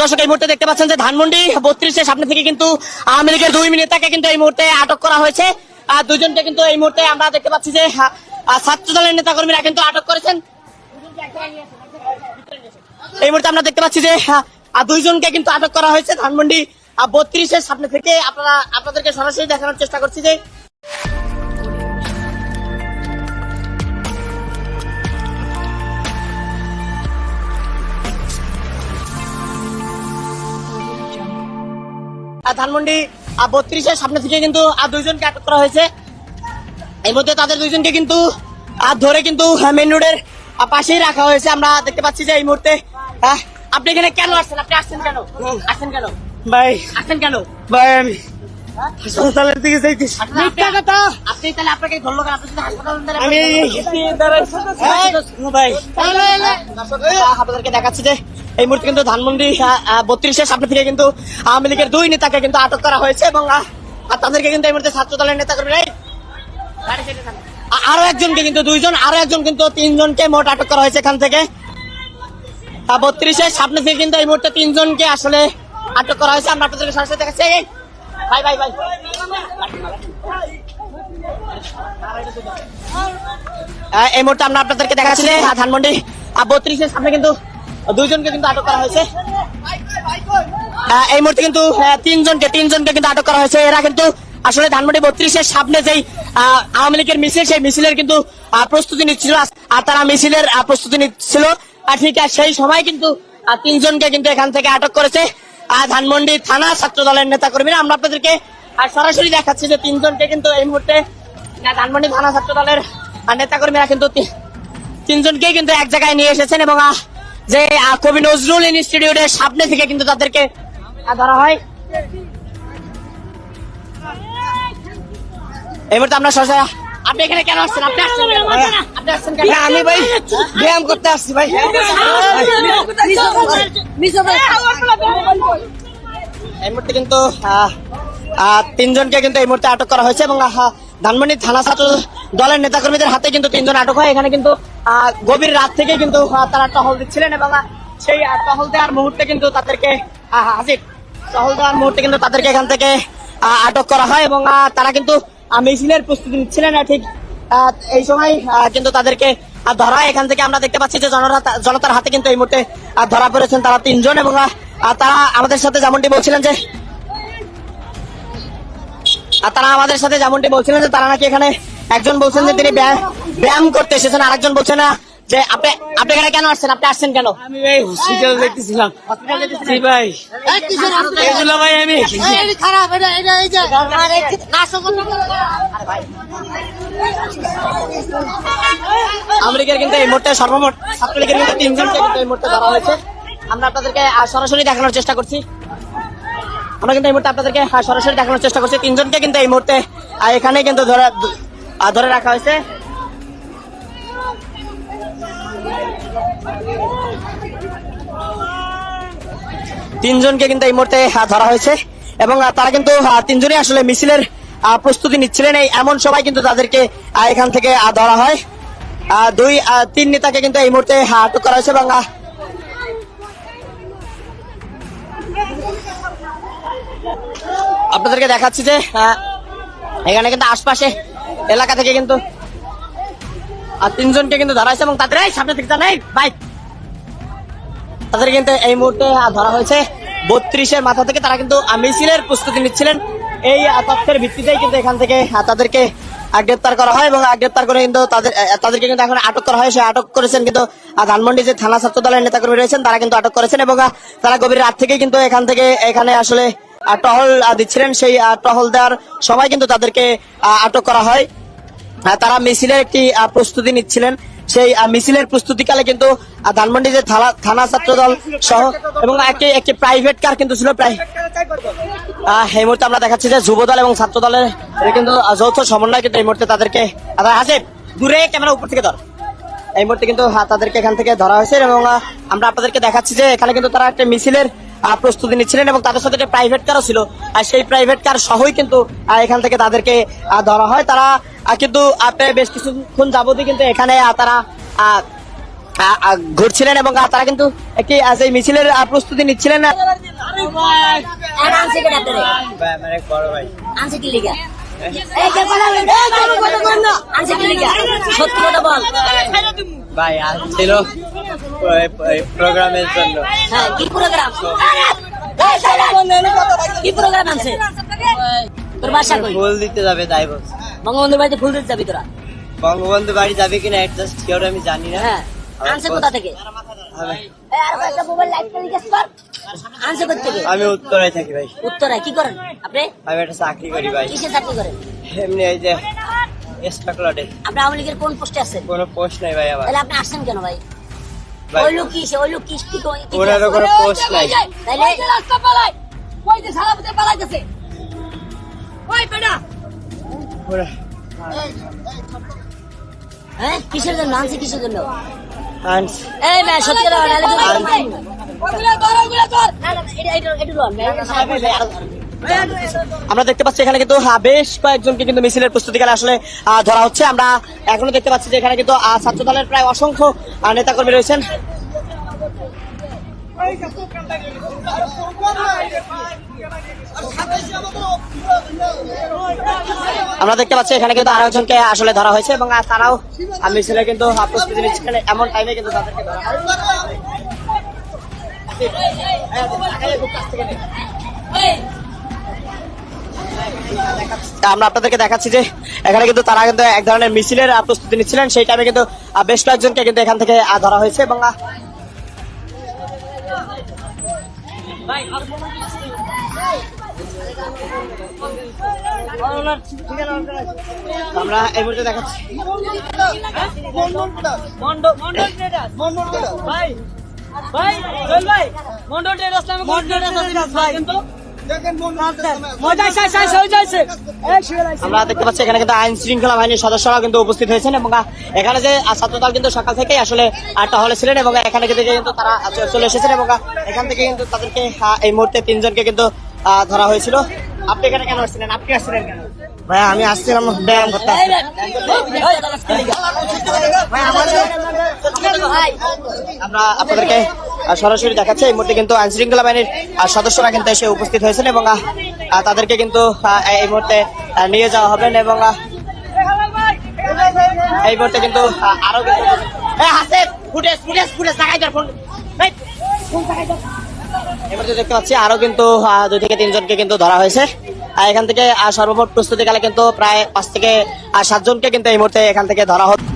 দর্শক, এই মুহূর্তে দেখতে পাচ্ছেন যে ধানমন্ডি বত্রিশের সামনে থেকে কিন্তু আওয়ামী লীগের দুই নেতাকে কিন্তু এই মুহূর্তে আটক করা হয়েছে। আর দুজনকে কিন্তু এই মুহূর্তে আমরা দেখতে পাচ্ছি যে ছাত্র দলের নেতাকর্মীরা কিন্তু আটক করেছেন। এই মুহূর্তে আমরা দেখতে পাচ্ছি যে দুইজনকে কিন্তু আটক করা হয়েছে ধানমন্ডি বত্রিশের সামনে থেকে। আপনারা, আপনাদেরকে সরাসরি দেখানোর চেষ্টা করছি যে ধানমন্ডি বত্রিশের সামনে থেকে কিন্তু আর দুইজনকে আটক করা হয়েছে এর মধ্যে তাদের দুইজনকে কিন্তু আর ধরে কিন্তু মেন রোডের পাশেই রাখা হয়েছে আমরা দেখতে পাচ্ছি যে এই মুহূর্তে আপনি এখানে কেন আসছেন আপনি আসছেন কেন আসছেন কেন ভাই আসছেন কেন ভাই আমি হাসপাতালের দিকে যাইতেছি মিথ্যা কথা আপনি তাহলে আপনাকে ধরলো কেন আপনি যদি আমি ভাই আপনাদেরকে দেখাচ্ছি যে এই মুহূর্তে কিন্তু ধানমন্ডি বত্রিশের সামনে থেকে কিন্তু আওয়ামী লীগের দুই নেতাকে কিন্তু আটক করা হয়েছে এবং আর তাদেরকে কিন্তু এই মুহূর্তে ছাত্র দলের নেতা কর্মীরা আরও একজনকে কিন্তু, দুইজন, আরও একজন কিন্তু তিনজনকে মোট আটক করা হয়েছে এখান থেকে। বত্রিশের সামনে থেকে কিন্তু এই মুহূর্তে তিনজনকে আসলে আটক করা হয়েছে। আমরা আপনাদেরকে সরাসরি দেখাচ্ছি ভাই ভাই ভাই। এই মুহূর্তে আমরা আপনাদেরকে দেখাচ্ছি ধানমন্ডি বত্রিশের সামনে কিন্তু দুইজনকে কিন্তু আটক করা হয়েছে। এই মুহূর্তে কিন্তু তিনজনকে তিনজনকে কিন্তু আটক করা হয়েছে। এরা কিন্তু আসলে ধানমন্ডি বত্রিশের সামনে যেই আওয়ামী লীগের মিছিল সেই মিছিলের কিন্তু প্রস্তুতি নিচ্ছিল। আর তারা মিছিলের প্রস্তুতি নিচ্ছিল। আর ঠিক সেই সময় কিন্তু তিনজনকে কিন্তু এখান থেকে আটক করেছে আহ, ধানমন্ডি থানা ছাত্র দলের নেতা কর্মীরা আমরা আপনাদেরকে সরাসরি দেখাচ্ছি যে তিনজনকে কিন্তু এই মুহূর্তে ধানমন্ডি থানা ছাত্র দলের নেতা কর্মীরা কিন্তু তি- তিনজনকেই কিন্তু এক জায়গায় নিয়ে এসেছেন এবং যে কবি নজরুল ইনস্টিটিউটের সামনে থেকে কিন্তু তাদেরকে ধরা হয়। এই মুহূর্তে আমরা সরাসরি আপনি এখানে কেন আসছেন? আপনি আসছেন আপনি আসছেন আমি ভাই ব্যায়াম করতে আসছি ভাই। এই মুহূর্তে কিন্তু তিনজনকে কিন্তু এই মুহূর্তে আটক করা হয়েছে এবং ধানমন্ডি থানা ছাত্র দলের নেতাকর্মীদের হাতে কিন্তু তিনজন আটক হয়। এখানে কিন্তু গভীর রাত থেকে কিন্তু তারা টহল দিচ্ছিলেন এবং সেই টহল দেওয়ার মুহূর্তে কিন্তু তাদেরকে হাজির টহল দেওয়ার মুহূর্তে কিন্তু তাদেরকে এখান থেকে আটক করা হয় এবং তারা কিন্তু মিছিলের প্রস্তুতি নিচ্ছিলেন। ঠিক এই সময় কিন্তু তাদেরকে ধরা এখান থেকে আমরা দেখতে পাচ্ছি যে জনতার হাতে কিন্তু এই মুহূর্তে ধরা পড়েছেন তারা তিনজন এবং তারা আমাদের সাথে যেমনটি বলছিলেন যে তারা আমাদের সাথে যেমনটি বলছিলেন যে তারা নাকি এখানে একজন বলছেন যে তিনি ব্যায়াম ব্যায়াম করতে এসেছেন আরেকজন বলছেন না যে আপনি আপনি এখানে কেন আসছেন আপনি আসছেন কেন আমি ভাই হসপিটাল দেখতেছিলাম জি ভাই এগুলো ভাই আমি আমেরিকার কিন্তু এই মুহূর্তে সর্বমোট ছাত্রলীগের কিন্তু তিনজনকে কিন্তু এই মুহূর্তে ধরা হয়েছে আমরা আপনাদেরকে সরাসরি দেখানোর চেষ্টা করছি আমরা কিন্তু এই মুহূর্তে আপনাদেরকে সরাসরি দেখানোর চেষ্টা করছি তিনজনকে কিন্তু এই মুহূর্তে এখানে কিন্তু ধরে ধরে রাখা হয়েছে। তিনজনকে কিন্তু এই মুহূর্তে ধরা হয়েছে। এবং তারা কিন্তু তিনজনই আসলে মিছিলের প্রস্তুতি নিচ্ছিলেন। এই এমন সবাই কিন্তু তাদেরকে এখান থেকে ধরা হয়। দুই তিন নেতাকে কিন্তু এই মুহূর্তে আটক করা হয়েছে এবং আপনাদেরকে দেখাচ্ছি যে এখানে কিন্তু আশপাশে এলাকা থেকে কিন্তু আর তিনজনকে কিন্তু ধরা হয়েছে এবং তাদের সামনে থেকে জানাই বাইক তাদের কিন্তু এই মুহূর্তে ধরা হয়েছে। বত্রিশের মাথা থেকে তারা কিন্তু মিছিলের প্রস্তুতি নিচ্ছিলেন। এই তথ্যের ভিত্তিতেই কিন্তু এখান থেকে তাদেরকে গ্রেপ্তার করা হয় এবং গ্রেপ্তার করে কিন্তু তাদের তাদেরকে কিন্তু এখন আটক করা হয়। সে আটক করেছেন কিন্তু ধানমন্ডি যে থানা ছাত্র দলের নেতাকর্মী রয়েছেন, তারা কিন্তু আটক করেছেন এবং তারা গভীর রাত থেকে কিন্তু এখান থেকে, এখানে আসলে টহল দিচ্ছিলেন। সেই টহল দেওয়ার সময় কিন্তু তাদেরকে আটক করা হয়। তারা মিছিলের একটি প্রস্তুতি নিচ্ছিলেন। সেই মিছিলের প্রস্তুতিকালে কিন্তু ধানমন্ডি যে থানা- ছাত্র দল সহ, এবং একটি একটি প্রাইভেট কার কিন্তু ছিল প্রায় এই মুহূর্তে আমরা দেখাচ্ছি যে যুব দল এবং ছাত্র দলের কিন্তু যৌথ সমন্বয় কিন্তু এই মুহূর্তে তাদেরকে হাসে দূরে ক্যামেরা উপর থেকে ধর। এই মুহূর্তে কিন্তু তাদেরকে এখান থেকে ধরা হয়েছে এবং আমরা আপনাদেরকে দেখাচ্ছি যে এখানে কিন্তু তারা একটা মিছিলের প্রস্তুতি নিচ্ছিলেন এবং তাদের সাথে একটা প্রাইভেট কারও ছিল, আর সেই প্রাইভেট কার সহই কিন্তু এখান থেকে তাদেরকে ধরা হয়। তারা কিন্তু আপনি বেশ কিছুক্ষণ যাবতই কিন্তু এখানে তারা ঘুরছিলেন এবং তারা কিন্তু একটি সেই মিছিলের প্রস্তুতি নিচ্ছিলেন। আপনারে ভাই প্রোগ্রামের জন্য। হ্যাঁ কি প্রোগ্রাম? কি প্রোগ্রাম আনছে? তোর বাসা ফুল দিতে যাবে তাই বলছে। বঙ্গবন্ধুর বাড়িতে ফুল দিতে যাবি তোরা? বঙ্গবন্ধু বাড়ি যাবে কিনা অ্যাডজাস্ট কেউ আমি জানি না। হ্যাঁ। আনছে কোথা থেকে? আমি- উত্তরায় থাকি ভাই। উত্তরায়। কি করেন আপনি? আমি একটা চাকরি করি ভাই। কিসে চাকরি করেন? এমনি এই যে আপনি আওয়ামী লীগের কোন পোস্টে আছেন? কোনো পোস্ট নাই ভাই আমার। তাহলে আপনি আসছেন কেন ভাই? ভাই, ওই লোক কি সে? ওই লোক কি কি কি- কি কোনো পোস্ট নাই। রাস্তা ওই যে সারা পালাইতেছে। ওই ওরা হ্যাঁ? কিসের জন্য? আনছে কিসের এই ম্যা সত্যি কথা নালে লন আমরা দেখতে পাচ্ছি এখানে কিন্তু বেশ কয়েকজনকে কিন্তু মিছিলের প্রস্তুতিকালে আসলে ধরা হচ্ছে। আমরা এখনও দেখতে পাচ্ছি যে এখানে কিন্তু ছাত্র দলের প্রায় অসংখ্য নেতাকর্মী রয়েছেন। আমরা দেখতে পাচ্ছি এখানে কিন্তু আরও একজনকে আসলে ধরা হয়েছে এবং তারাও আহ, মিছিলে কিন্তু প্রস্তুতি এমন টাইমে কিন্তু তাদেরকে ধরা আমরা আপনাদেরকে দেখাচ্ছি যে এখানে কিন্তু তারা কিন্তু এক ধরনের মিছিলের প্রস্তুতি নিচ্ছিলেন। সেই টাইমে কিন্তু বেশ কয়েকজনকে কিন্তু এখান থেকে ধরা হয়েছে এবং আহ, আমরা এই মুহূর্তে দেখাচ্ছি। আমরা দেখতে পাচ্ছি এখানে কিন্তু আইন শৃঙ্খলা বাহিনীর সদস্যরাও কিন্তু উপস্থিত হয়েছেন এবং এখানে যে ছাত্রদল কিন্তু সকাল থেকেই আসলে আটটা হলে ছিলেন এবং এখানে থেকে কিন্তু তারা চলে এসেছেন এবং এখান থেকে কিন্তু তাদেরকে এই মুহূর্তে তিনজনকে কিন্তু আহ, ধরা হয়েছিল। আপনি এখানে কেন আসছিলেন? আপনি আসছিলেন কেন? ভাই আমি আসছিলাম ব্যায়াম করতে। আমরা আপনাদেরকে সরাসরি দেখাচ্ছি। এই মুহূর্তে কিন্তু আইন শৃঙ্খলা বাহিনীর সদস্যরা কিন্তু এসে উপস্থিত হয়েছেন এবং তাদেরকে কিন্তু এই মুহূর্তে নিয়ে যাওয়া হবে এবং এই মুহূর্তে কিন্তু আরও কিন্তু ফুটেজ, ফুটেজ, ফুটেজ, লাগাই দে ফোন। ফোন লাগাই এই দেখতে পাচ্ছি। আরও কিন্তু দুই থেকে তিনজনকে কিন্তু ধরা হয়েছে। আর এখান থেকে সর্বমোট প্রস্তুতিকালে কিন্তু প্রায় পাঁচ থেকে সাতজনকে কিন্তু এই মুহূর্তে এখান থেকে ধরা হচ্ছে।